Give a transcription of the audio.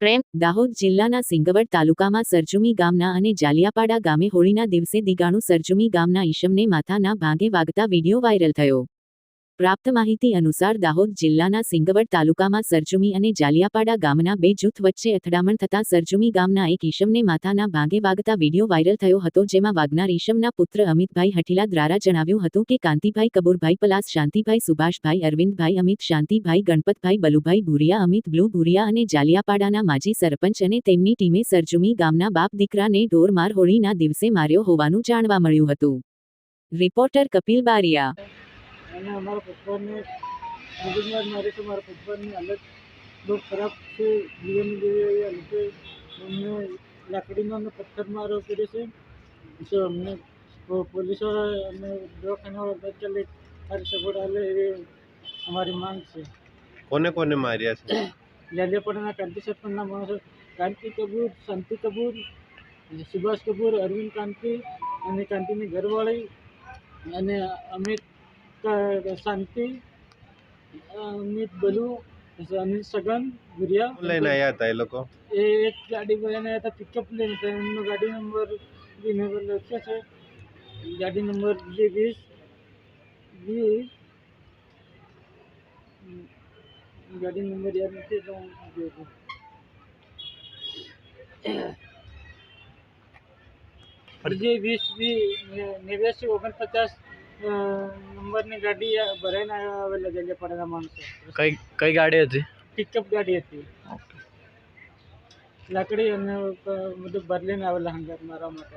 પ્રેમ, દાહોદ જિલ્લાના સિંગવડ તાલુકામાં સરજુમી ગામના અને જાલિયાપાડા ગામે હોળીના દિવસે દિગાણું સરજુમી ગામના ઈશમને માથાના ભાગે વાગતા વીડિયો વાયરલ થયો. પ્રાપ્ત માહિતી અનુસાર દાહોદ જિલ્લાના સિંગવડ તાલુકામાં સરજુમી અને જાલિયાપાડા ગામના બે જૂથ વચ્ચે અથડામણ થતા સરજુમી ગામના એક ઈશમને માથાના ભાગે વાગતા વીડિયો વાયરલ થયો હતો જેમાં વાગનાર ઈશમના પુત્ર અમિતભાઈ હઠીલા દ્વારા જણાવ્યું હતું કે કાંતિભાઈ કબૂરભાઈ પલાસ, શાંતિભાઈ સુભાષભાઈ, અરવિંદભાઈ અમિત, શાંતિભાઈ, ગણપતભાઈ, બલુભાઈ ભુરિયા અમિત, બ્લુ ભુરિયા અને જાલિયાપાડાના માજી સરપંચ અને તેમની ટીમે સરજુમી ગામના બાપ દીકરાને ઢોરમાર હોળીના દિવસે માર્યો હોવાનું જાણવા મળ્યું હતું. રિપોર્ટર કપિલ બારિયા અને અમારા પપ્પાને મગજમાં મારી તો મારા પપ્પાની હાલત બહુ ખરાબ છે. જીવન જેવી હાલતે અમને લાકડીનો પથ્થર મારો કર્યો છે. તો અમને પોલીસવાળા અને દવાખાનાવાળા ચાલે સારી સપોર્ટ આવે એવી અમારી માંગ છે. કોને કોને માર્યા છે? લાલિયાપાડાના કાંતિ સરપંચના માણસો કાંતિ કપૂર શાંતિ કપૂર સુભાષ કપૂર અરવિંદ કાંતિ અને કાંતિની ઘરવાળી અને અમિત શાંતિ અમિત બલુ અનિલ સગન ગુરિયા લઈને આવ્યા હતા એ લોકો એ એક ગાડી લઈને આવ્યા હતા પિકઅપ લઈને હતા એમનો ગાડી નંબર બી નંબર લખ્યો છે ગાડી નંબર જે વીસ બી ગાડી નંબર યાદ નથી તો હું જોઉં છું. જે વીસ વી નેવ્યાસી ઓગણપચાસ નંબરની ગાડી ભરાઈને આવેલા પડેલા માણસો. કઈ કઈ ગાડી હતી? પિકઅપ ગાડી હતી. લાકડી અને બધું બદલીને આવેલા હંગાર મારા માટે.